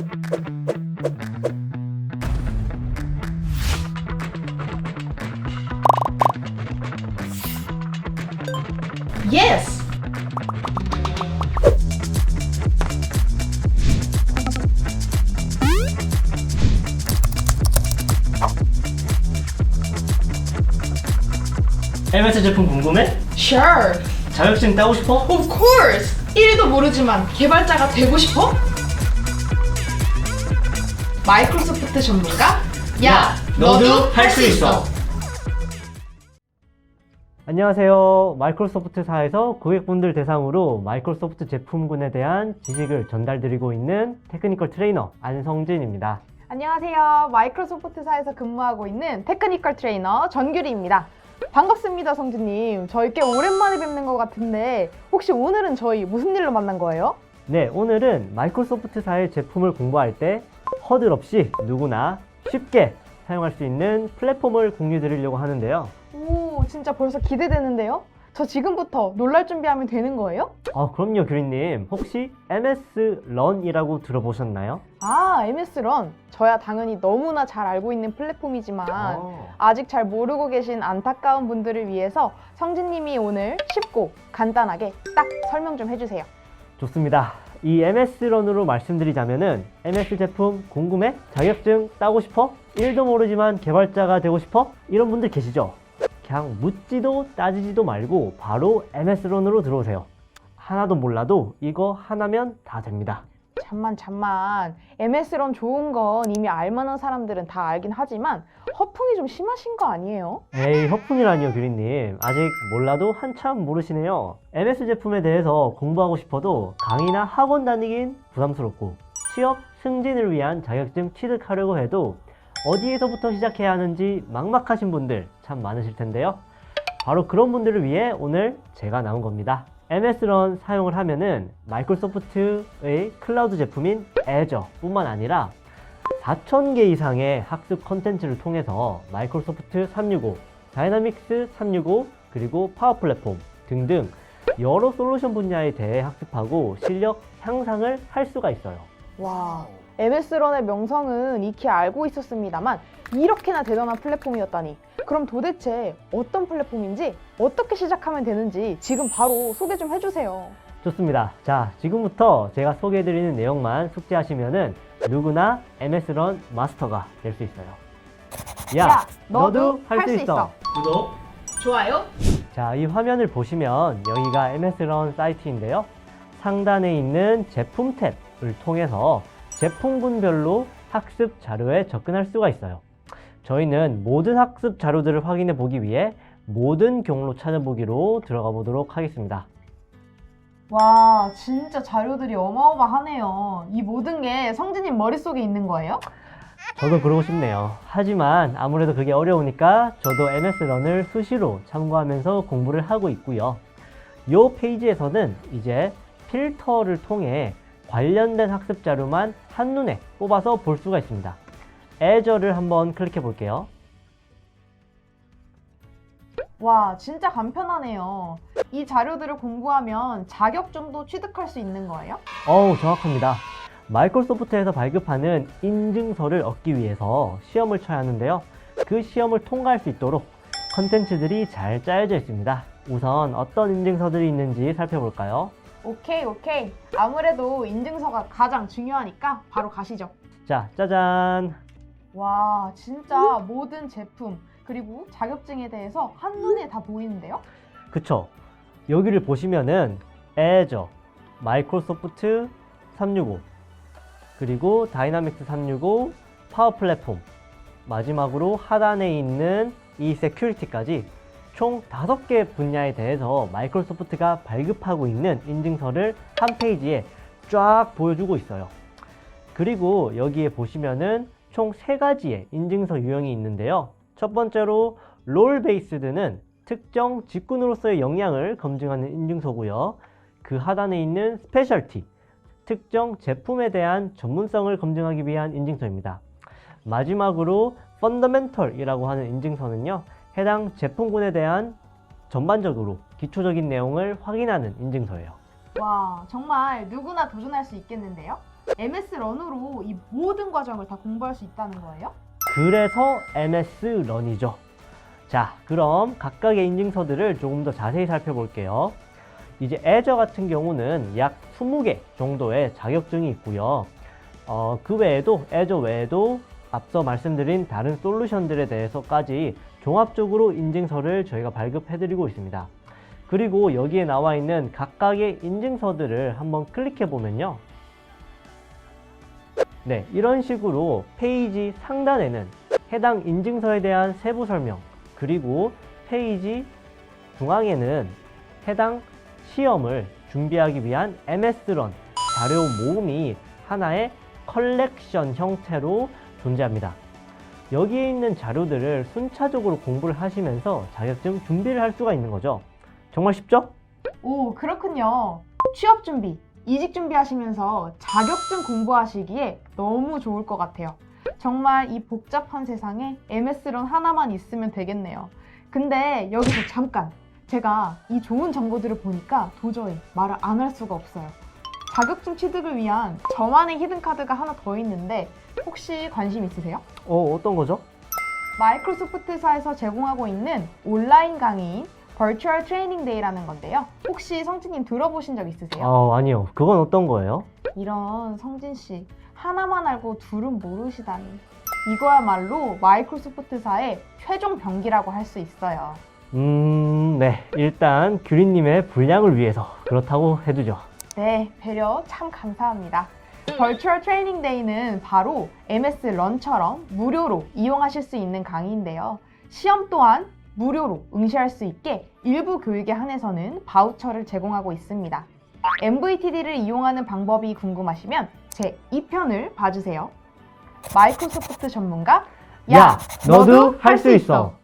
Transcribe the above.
Yes! MS 제품 궁금해? Sure! 자격증 따고 싶어? Of course! 1도 모르지만 개발자가 되고 싶어? 마이크로소프트 전문가? 야, 너도 할 수 있어! 안녕하세요. 마이크로소프트사에서 고객분들 대상으로 마이크로소프트 제품군에 대한 지식을 전달드리고 있는 테크니컬 트레이너 안성진입니다. 안녕하세요. 마이크로소프트사에서 근무하고 있는 테크니컬 트레이너 전규리입니다. 반갑습니다, 성진님. 저희 꽤 오랜만에 뵙는 것 같은데 혹시 오늘은 저희 무슨 일로 만난 거예요? 네, 오늘은 마이크로소프트사의 제품을 공부할 때 허들 없이 누구나 쉽게 사용할 수 있는 플랫폼을 공유 드리려고 하는데요. 오, 진짜 벌써 기대되는데요? 저 지금부터 놀랄 준비하면 되는 거예요? 아, 그럼요, 규리님. 혹시 MS 런이라고 들어보셨나요? 아, MS런. 저야 당연히 너무나 잘 알고 있는 플랫폼이지만 어. 아직 잘 모르고 계신 안타까운 분들을 위해서 성진님이 오늘 쉽고 간단하게 딱 설명 좀 해주세요. 좋습니다. 이 MS런으로 말씀드리자면은 MS 제품 궁금해? 자격증 따고 싶어? 1도 모르지만 개발자가 되고 싶어? 이런 분들 계시죠? 그냥 묻지도 따지지도 말고 바로 MS런으로 들어오세요. 하나도 몰라도 이거 하나면 다 됩니다. 잠만 잠만. MS런 좋은 건 이미 알만한 사람들은 다 알긴 하지만 허풍이 좀 심하신 거 아니에요? 에이 허풍이라니요 규리님. 아직 몰라도 한참 모르시네요. MS 제품에 대해서 공부하고 싶어도 강의나 학원 다니긴 부담스럽고 취업 승진을 위한 자격증 취득하려고 해도 어디에서부터 시작해야 하는지 막막하신 분들 참 많으실 텐데요. 바로 그런 분들을 위해 오늘 제가 나온 겁니다 MS런 사용을 하면은 마이크로소프트의 클라우드 제품인 애저 뿐만 아니라 4,000개 이상의 학습 컨텐츠를 통해서 마이크로소프트 365, 다이나믹스 365, 그리고 파워 플랫폼 등등 여러 솔루션 분야에 대해 학습하고 실력 향상을 할 수가 있어요. 와 MS런의 명성은 익히 알고 있었습니다만 이렇게나 대단한 플랫폼이었다니 그럼 도대체 어떤 플랫폼인지 어떻게 시작하면 되는지 지금 바로 소개 좀 해주세요 좋습니다. 자, 지금부터 제가 소개해드리는 내용만 숙지하시면은 누구나 MS런 마스터가 될 수 있어요. 야, 너도 할수 있어. 구독. 좋아요? 자, 이 화면을 보시면 여기가 MS런 사이트인데요. 상단에 있는 제품 탭을 통해서 제품군별로 학습 자료에 접근할 수가 있어요. 저희는 모든 학습 자료들을 확인해 보기 위해 모든 경로 찾아보기로 들어가 보도록 하겠습니다. 와 진짜 자료들이 어마어마하네요 이 모든 게 성진님 머릿속에 있는 거예요? 저도 그러고 싶네요. 하지만 아무래도 그게 어려우니까 저도 MS런을 수시로 참고하면서 공부를 하고 있고요. 이 페이지에서는 이제 필터를 통해 관련된 학습 자료만 한눈에 뽑아서 볼 수가 있습니다. 애저를 한번 클릭해 볼게요. 와 진짜 간편하네요 이 자료들을 공부하면 자격증도 취득할 수 있는 거예요? 어우, 정확합니다. 마이크로소프트에서 발급하는 인증서를 얻기 위해서 시험을 쳐야 하는데요. 그 시험을 통과할 수 있도록 컨텐츠들이 잘 짜여져 있습니다. 우선 어떤 인증서들이 있는지 살펴볼까요? 오케이 오케이 아무래도 인증서가 가장 중요하니까 바로 가시죠 자, 짜잔! 와 진짜 모든 제품 그리고 자격증에 대해서 한눈에 다 보이는데요? 그쵸? 여기를 보시면은 애저, 마이크로소프트 365, 그리고 다이나믹스 365, 파워 플랫폼, 마지막으로 하단에 있는 이 세큐리티까지 총 5개 분야에 대해서 마이크로소프트가 발급하고 있는 인증서를 한 페이지에 쫙 보여주고 있어요. 그리고 여기에 보시면은 총세 가지의 인증서 유형이 있는데요. 첫 번째로 롤 베이스드는 특정 직군으로서의 역량을 검증하는 인증서고요. 그 하단에 있는 스페셜티, 특정 제품에 대한 전문성을 검증하기 위한 인증서입니다. 마지막으로 펀더멘털이라고 하는 인증서는요. 해당 제품군에 대한 전반적으로 기초적인 내용을 확인하는 인증서예요. 와 정말 누구나 도전할 수 있겠는데요? MS 런으로 이 모든 과정을 다 공부할 수 있다는 거예요? 그래서 MS 런이죠. 자, 그럼 각각의 인증서들을 조금 더 자세히 살펴볼게요. 이제 애저 같은 경우는 약 20개 정도의 자격증이 있고요. 어, 그 외에도 애저 외에도 앞서 말씀드린 다른 솔루션들에 대해서까지 종합적으로 인증서를 저희가 발급해드리고 있습니다. 그리고 여기에 나와 있는 각각의 인증서들을 한번 클릭해 보면요. 네, 이런 식으로 페이지 상단에는 해당 인증서에 대한 세부 설명, 그리고 페이지 중앙에는 해당 시험을 준비하기 위한 MS런 자료 모음이 하나의 컬렉션 형태로 존재합니다. 여기에 있는 자료들을 순차적으로 공부를 하시면서 자격증 준비를 할 수가 있는 거죠. 정말 쉽죠? 오, 그렇군요. 취업 준비, 이직 준비하시면서 자격증 공부하시기에 너무 좋을 것 같아요. 정말 이 복잡한 세상에 MS런 하나만 있으면 되겠네요. 근데 여기서 잠깐! 제가 이 좋은 정보들을 보니까 도저히 말을 안 할 수가 없어요. 자격증 취득을 위한 저만의 히든카드가 하나 더 있는데 혹시 관심 있으세요? 어, 어떤 거죠? 마이크로소프트사에서 제공하고 있는 온라인 강의인 버추얼 트레이닝 데이라는 건데요. 혹시 성진님 들어보신 적 있으세요? 어, 아니요. 그건 어떤 거예요? 이런 성진 씨 하나만 알고 둘은 모르시다니. 이거야말로 마이크로소프트사의 최종 병기라고 할 수 있어요. 음, 네. 일단 규리님의 분량을 위해서 그렇다고 해두죠. 네, 배려 참 감사합니다. 버추얼 트레이닝 데이는 바로 MS 런처럼 무료로 이용하실 수 있는 강의인데요. 시험 또한 무료로 응시할 수 있게 일부 교육에 한해서는 바우처를 제공하고 있습니다. MVTD를 이용하는 방법이 궁금하시면 제 2편을 봐주세요. 마이크로소프트 전문가 야, 너도 할 수 있어.